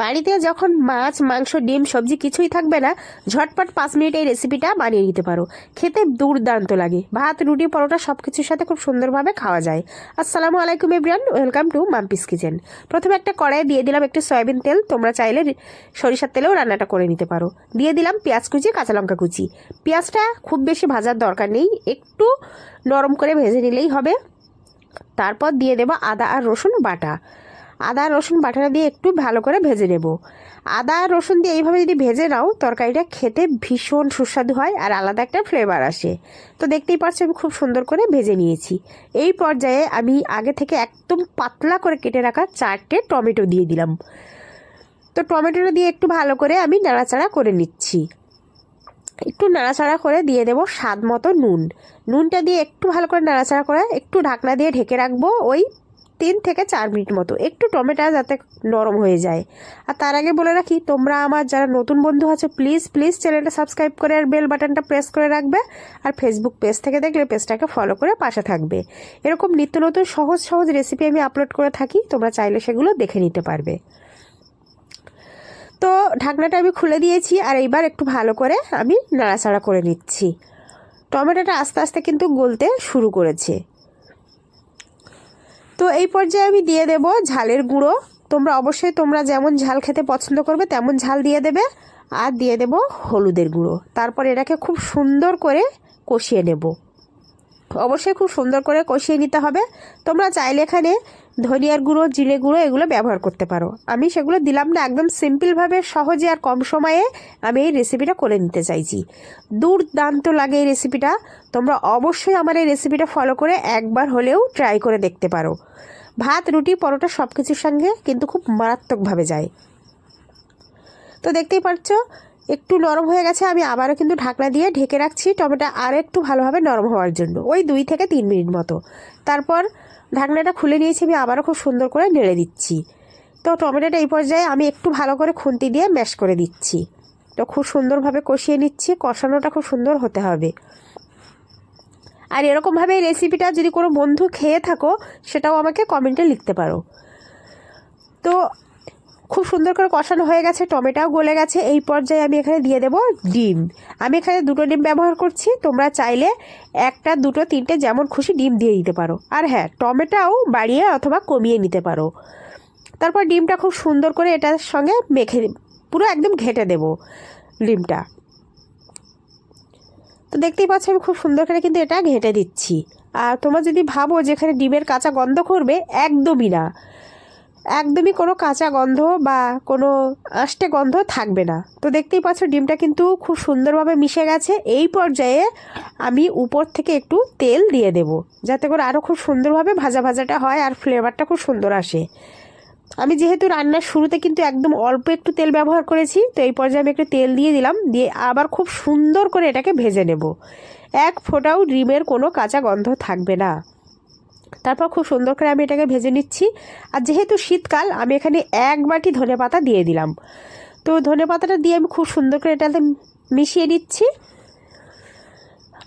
বাড়িতে যখন মাছ, মাংস, ডিম, সবজি কিছুই থাকবে না, ঝটপট পাঁচ মিনিট এই রেসিপিটা বানিয়ে নিতে পারো। খেতে দুর্দান্ত লাগে। ভাত, রুটি, পরোটা সব কিছুর সাথে খুব সুন্দরভাবে খাওয়া যায়। আসসালামু আলাইকুম everyone welcome to Mampi's kitchen প্রথমে একটা কড়াইয়ে দিয়ে দিলাম একটু সয়াবিন তেল। তোমরা চাইলে সরিষার তেলেও রান্নাটা করে নিতে পারো। দিয়ে দিলাম পেঁয়াজ কুচি, কাঁচা লঙ্কা কুচি। পেঁয়াজটা খুব বেশি ভাজার দরকার নেই। একটু নরম করে ভেজে নিলেই হবে। তারপর দিয়ে দেবো আদা আর রসুন বাটা। আদা, রসুন বাটাটা দিয়ে একটু ভালো করে ভেজে নেব। আদা রসুন দিয়ে এইভাবে যদি ভেজে নাও, তরকারিটা খেতে ভীষণ সুস্বাদু হয় আর আলাদা একটা ফ্লেভার আসে। তো দেখতেই পাচ্ছি আমি খুব সুন্দর করে ভেজে নিয়েছি। এই পর্যায়ে আমি আগে থেকে একদম পাতলা করে কেটে রাখা চারটে টমেটো দিয়ে দিলাম। তো টমেটোটা দিয়ে একটু ভালো করে আমি নাড়াচাড়া করে নিচ্ছি। একটু নাড়াচাড়া করে দিয়ে দেবো স্বাদ মতো নুন। নুনটা দিয়ে একটু ভালো করে নাড়াচাড়া করে একটু ঢাকনা দিয়ে ঢেকে রাখব ওই তিন থেকে চার মিনিট মতো। একটু টমেটো যাতে নরম হয়ে যায়। আর তার আগে বলে রাখি, তোমরা আমার যারা নতুন বন্ধু আছো প্লিজ প্লিজ চ্যানেলটা সাবস্ক্রাইব করে আর বেল বাটনটা প্রেস করে রাখবে। আর ফেসবুক পেজ থেকে দেখলে পেজটাকে ফলো করে পাশে থাকবে। এরকম নিত্য নতুন সহজ সহজ রেসিপি আমি আপলোড করে থাকি, তোমরা চাইলে সেগুলো দেখে নিতে পারবে। তো ঢাকনাটা আমি খুলে দিয়েছি আর এইবার একটু ভালো করে আমি নাড়াচাড়া করে নিচ্ছি। টমেটোটা আস্তে আস্তে কিন্তু গলতে শুরু করেছে। তো এই পর্যায়ে আমি দিয়ে দেব ঝালের গুঁড়ো। তোমরা অবশ্যই তোমরা যেমন ঝাল খেতে পছন্দ করবে, তেমন ঝাল দিয়ে দেবে। আর দিয়ে দেব হলুদের গুঁড়ো। তারপর এটাকে খুব সুন্দর করে কষিয়ে নেব। অবশ্যই খুব সুন্দর করে কষিয়ে নিতে হবে। তোমরা চাইলে এখানে ধনিয়ার গুঁড়ো, জিরে গুঁড়ো এগুলো ব্যবহার করতে পারো। আমি সেগুলো দিলাম না, একদম সিম্পলভাবে সহজে আর কম সময়ে আমি এই রেসিপিটা করে নিতে চাইছি। দুর্দান্ত লাগে এই রেসিপিটা তোমরা অবশ্যই আমার এই রেসিপিটা ফলো করে একবার হলেও ট্রাই করে দেখতে পারো। ভাত, রুটি, পরোটা সব কিছুর সঙ্গে কিন্তু খুব মারাত্মকভাবে যায়। তো দেখতেই পাচ্ছ একটু নরম হয়ে গেছে, আমি আবারও কিন্তু ঢাকনা দিয়ে ঢেকে রাখছি। টমেটো আর একটু ভালোভাবে নরম হওয়ার জন্য। ওই দুই থেকে তিন মিনিট মতো। তারপর ঢাকনাটা খুলে নিয়েছি, আমি আবারও খুব সুন্দর করে নেড়ে দিচ্ছি। তো টমেটোটা এই পর্যায়ে আমি একটু ভালো করে খুন্তি দিয়ে ম্যাশ করে দিচ্ছি। তো খুব সুন্দরভাবে কষিয়ে নিচ্ছি, কষানোটা খুব সুন্দর হতে হবে। আর এরকমভাবে এই রেসিপিটা যদি কোনো বন্ধু খেয়ে থাকো, সেটাও আমাকে কমেন্টে লিখতে পারো। তো খুব সুন্দর করে কষানো হয়ে গেছে, টমেটোও গলে গেছে। এই পর্যায়ে আমি এখানে দিয়ে দেব ডিম। আমি এখানে দুটো ডিম ব্যবহার করছি, তোমরা চাইলে একটা, দুটো, তিনটে যেমন খুশি ডিম দিয়ে দিতে পারো। আর হ্যাঁ টমেটোও বাড়িয়ে অথবা কমিয়ে নিতে পারো। তারপর ডিমটা খুব সুন্দর করে এটার সঙ্গে মেখে, পুরো একদম ঘেটে দেব ডিমটা। তো দেখতেই পাচ্ছ আমি খুব সুন্দর করে কিন্তু এটা ঘেঁটে দিচ্ছি। আর তোমরা যদি ভাবো যে এখানে ডিমের কাঁচা গন্ধ করবে, একদমই না। একদমই কোনো কাঁচা গন্ধ বা কোনো আষ্টে গন্ধ থাকবে না। তো দেখতেই পাচ্ছ ডিমটা কিন্তু খুব সুন্দরভাবে মিশে গেছে। এই পর্যায়ে আমি উপর থেকে একটু তেল দিয়ে দেব, যাতে করে আরও খুব সুন্দরভাবে ভাজা ভাজাটা হয় আর ফ্লেভারটা খুব সুন্দর আসে। আমি যেহেতু রান্নার শুরুতে কিন্তু একদম অল্প একটু তেল ব্যবহার করেছি, তো এই পর্যায়ে আমি একটু তেল দিয়ে দিলাম, দিয়ে আবার খুব সুন্দর করে এটাকে ভেজে নেব। এক ফোঁটাও ডিমের কোনো কাঁচা গন্ধ থাকবে না। তারপর খুব সুন্দর করে আমি এটাকে ভেজে নিচ্ছি। আর যেহেতু শীতকাল, আমি এখানে এক বাটি ধনে পাতা দিয়ে দিলাম। তো ধনে পাতাটা দিয়ে আমি খুব সুন্দর করে এটাতে মিশিয়ে নিচ্ছি।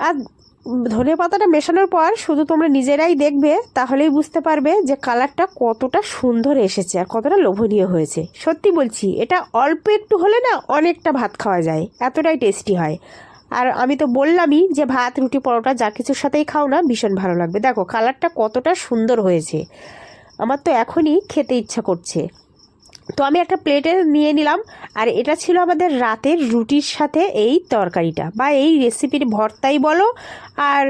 আর ধনে পাতাটা মেশানোর পর শুধু তোমরা নিজেরাই দেখবে, তাহলেই বুঝতে পারবে যে কালারটা কতটা সুন্দর এসেছে আর কতটা লোভনীয় হয়েছে। সত্যি বলছি, এটা অল্প একটু হলে না অনেকটা ভাত খাওয়া যায়, এতটাই টেস্টি হয়। আর আমি তো বললামই যে ভাত, রুটি, পরোটা যা কিছুর সাথেই খাও না, ভীষণ ভালো লাগবে। দেখো, কালারটা কতটা সুন্দর হয়েছে। আমার তো এখনই খেতে ইচ্ছা করছে। তো আমি একটা প্লেটে নিয়ে নিলাম, আর এটা ছিল আমাদের রাতের রুটির সাথে এই তরকারিটা। বা এই রেসিপির ভর্তাই বলো, আর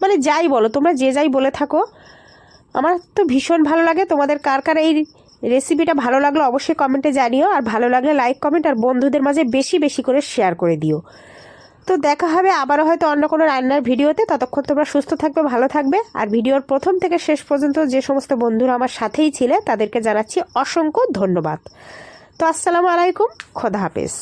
মানে যাই বলো, তোমরা যে যাই বলে থাকো। আমার তো ভীষণ ভালো লাগে। তোমাদের কার কার এই রেসিপিটা ভালো লাগল অবশ্যই কমেন্টে জানিও, আর ভালো লাগলে লাইক, কমেন্ট, আর বন্ধুদের মাঝে বেশি বেশি করে শেয়ার করে দিও। তো দেখা হবে আবারও হয়তো অন্য কোনো রান্নার ভিডিওতে। ততক্ষণ তোমরা সুস্থ থাকবে, ভালো থাকবে। আর ভিডিওর প্রথম থেকে শেষ পর্যন্ত যে সমস্ত বন্ধুরা আমার সাথেই ছিলে, তাদেরকে জানাচ্ছি অসংখ্য ধন্যবাদ। তো আসসালামু আলাইকুম, খোদা হাফেজ।